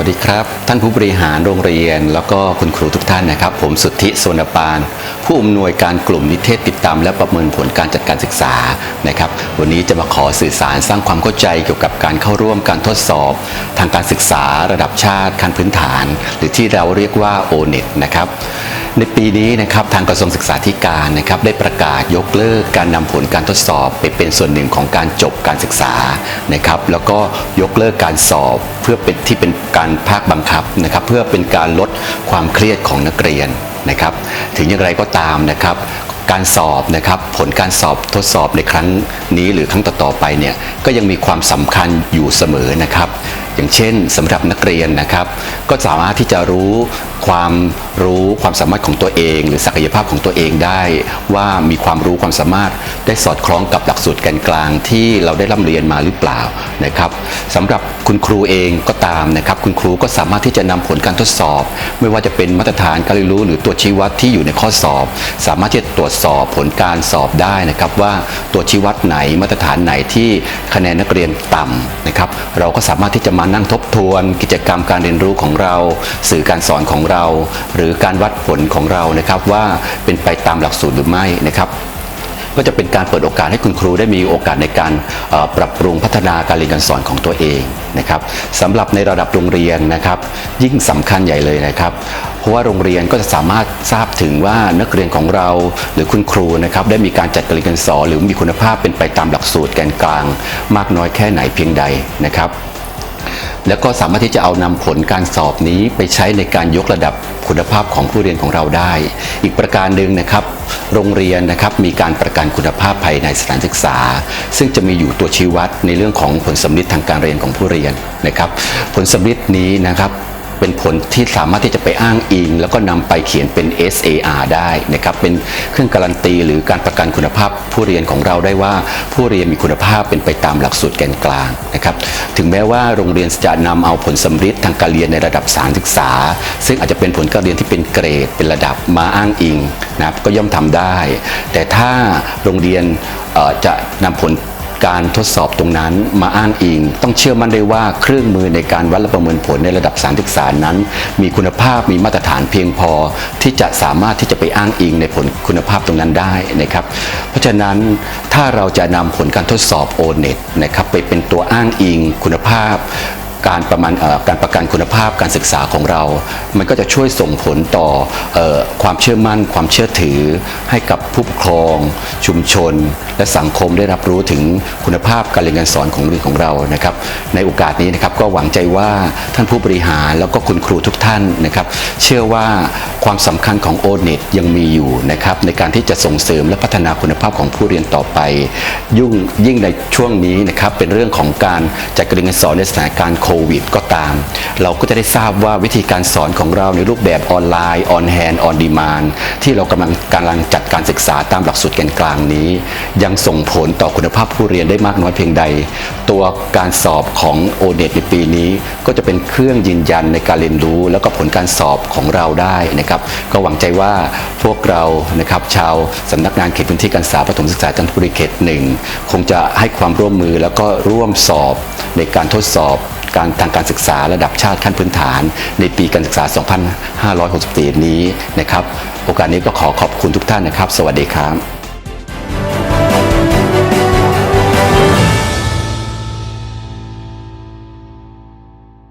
วัสดีครับ ท่านผู้บริหารโรงเรียน แล้วก็คุณครูทุกท่านนะครับ ผมสุทธิโสนปาน ผู้อำนวยการกลุ่มนิเทศติดตาม และประเมินผลการจัดการศึกษานะครับ วันนี้จะมาขอสื่อสารสร้างความเข้าใจเกี่ยวกับการเข้าร่วมการทดสอบ ทางการศึกษาระดับชาติขั้นพื้นฐาน หรือที่เราเรียกว่า O-NET นะครับในปีนี้นะครับทางกระทรวงศึกษาธิการนะครับได้ประกาศยกเลิกการนำผลการทดสอบไปเป็นส่วนหนึ่งของการจบการศึกษานะครับแล้วก็ยกเลิกการสอบเพื่อเป็นที่เป็นการภาคบังคับนะครับ เพื่อเป็นการลดความเครียดของนักเรียนนะครับ ถึงอย่างไรก็ตามนะครับการสอบนะครับผลการสอบทดสอบในครั้งนี้หรือครั้งต่อๆไปเนี่ยก็ยังมีความสำคัญอยู่เสมอนะครับ อย่างเช่นสำหรับนักเรียนนะครับ ก็สามารถที่จะรู้ความรู้ความสามารถของตัวเอง หรือศักยภาพของตัวเองได้ ว่ามีความรู้ความสามารถได้สอดคล้องกับหลักสูตรแกนกลางที่เราได้ร่ำเรียนมาหรือเปล่านะครับสำหรับคุณครูเองก็ตามนะครับ คุณครูก็สามารถที่จะนำผลการทดสอบ ไม่ว่าจะเป็นมาตรฐานการเรียนรู้ หรือตัวชี้วัดที่อยู่ในข้อสอบ สามารถที่จะตรวจสอบผลการสอบได้นะครับ ว่าตัวชี้วัดไหนมาตรฐานไหนที่คะแนนนักเรียนต่ำนะครับ เราก็สามารถที่จะมานั่งทบทวน กิจกรรมการเรียนรู้ของเรา สื่อการสอนของเรา หรือการวัดผลของเรานะครับว่าเป็นไปตามหลักสูตรหรือไม่นะครับก็จะเป็นการเปิดโอกาสให้คุณครูได้มีโอกาสในการปรับปรุงพัฒนาการเรียนการสอนของตัวเองนะครับสำหรับในระดับโรงเรียนนะครับ ยิ่งสำคัญใหญ่เลยนะครับ เพราะว่าโรงเรียนก็จะสามารถทราบถึงว่านักเรียนของเราหรือคุณครูนะครับได้มีการจัดการเรียนการสอนหรือมีคุณภาพเป็นไปตามหลักสูตรแกนกลาง มากน้อยแค่ไหนเพียงใดนะครับ แล้วก็สามารถที่จะเอานำผลการสอบนี้ไปใช้ในการยกระดับคุณภาพของผู้เรียนของเราได้ อีกประการหนึ่งนะครับ โรงเรียนนะครับมีการประกันคุณภาพภายในสถานศึกษา ซึ่งจะมีอยู่ตัวชี้วัดในเรื่องของผลสำลิดทางการเรียนของผู้เรียนนะครับ ผลสำลิดนี้นะครับ เป็นผลที่สามารถที่จะไปอ้างอิง แล้วก็นำไปเขียนเป็น SAR ได้นะครับเป็นเครื่องการันตีหรือการประกันคุณภาพผู้เรียนของเราได้ว่า ผู้เรียนมีคุณภาพเป็นไปตามหลักสูตรแกนกลางนะครับถึงแม้ว่าโรงเรียนจะนำเอาผลสำลิดทางการเรียนในระดับสารศึกษา ซึ่งอาจจะเป็นผลการเรียนที่เป็นเกรดเป็นระดับมาอ้างอิงนะครับก็ย่อมทำได้ แต่ถ้าโรงเรียนจะนำผล การทดสอบตรงนั้นมาอ้างอิง ต้องเชื่อมั่นได้ว่าเครื่องมือในการวัดและประเมินผลในระดับสารศึกษานั้น มีคุณภาพมีมาตรฐานเพียงพอ ที่จะสามารถที่จะไปอ้างอิงในผลคุณภาพตรงนั้นได้นะครับ เพราะฉะนั้นถ้าเราจะนำผลการทดสอบโอเน็ตนะครับไปเป็นตัวอ้างอิงคุณภาพ การประมาณเอ่อการประกันคุณภาพการศึกษาของเรา มันก็จะช่วยส่งผลต่ออความเชื่อมั่น ความเชื่อถือ ให้กับผู้ปกครอง ชุมชน และสังคมได้รับรู้ถึงคุณภาพการเรียนการสอนของโรงเรียนของเรานะครับ ในโอกาสนี้นะครับก็หวังใจว่าท่านผู้บริหารแล้วก็คุณครูทุกท่านนะครับ เชื่อว่าความสำคัญของ o n e t ยังมีอยู่นะครับในการที่จะส่งเสริมและพัฒนาคุณภาพของผู้เรียนต่อไป ยุ่งยิ่งในช่วงนี้นะครับเป็นเรื่องของการจัดการเรียนการสอนในสถานการณ์โควิดก็ตาม เราก็จะได้ทราบว่าวิธีการสอนของเราในรูปแบบออนไลน์ออนแฮนด์ออนดีมานที่เรากำลังกำลังจัดการศึกษาตามหลักสูตรแกนกลางนี้ ยังส่งผลต่อคุณภาพผู้เรียนได้มากน้อยเพียงใด ตัวการสอบของโอเในปีนี้ ก็จะเป็นเครื่องยืนยันในการเรียนรู้ แล้วก็ผลการสอบของเราได้นะครับ ก็หวังใจว่าพวกเรานะครับชาวสำนักงานเขตพื้นที่การศึกษาประถมศึกษาจันทบุรีเขตหนึ่งคงจะให้ความร่วมมือแล้วก็ร่วมสอบในการทดสอบ การทางการศึกษาระดับชาติขั้นพื้นฐาน ในปีการศึกษา 2564 นี้นะครับ โอกาสนี้ก็ขอขอบคุณทุกท่านนะครับ สวัสดีครับ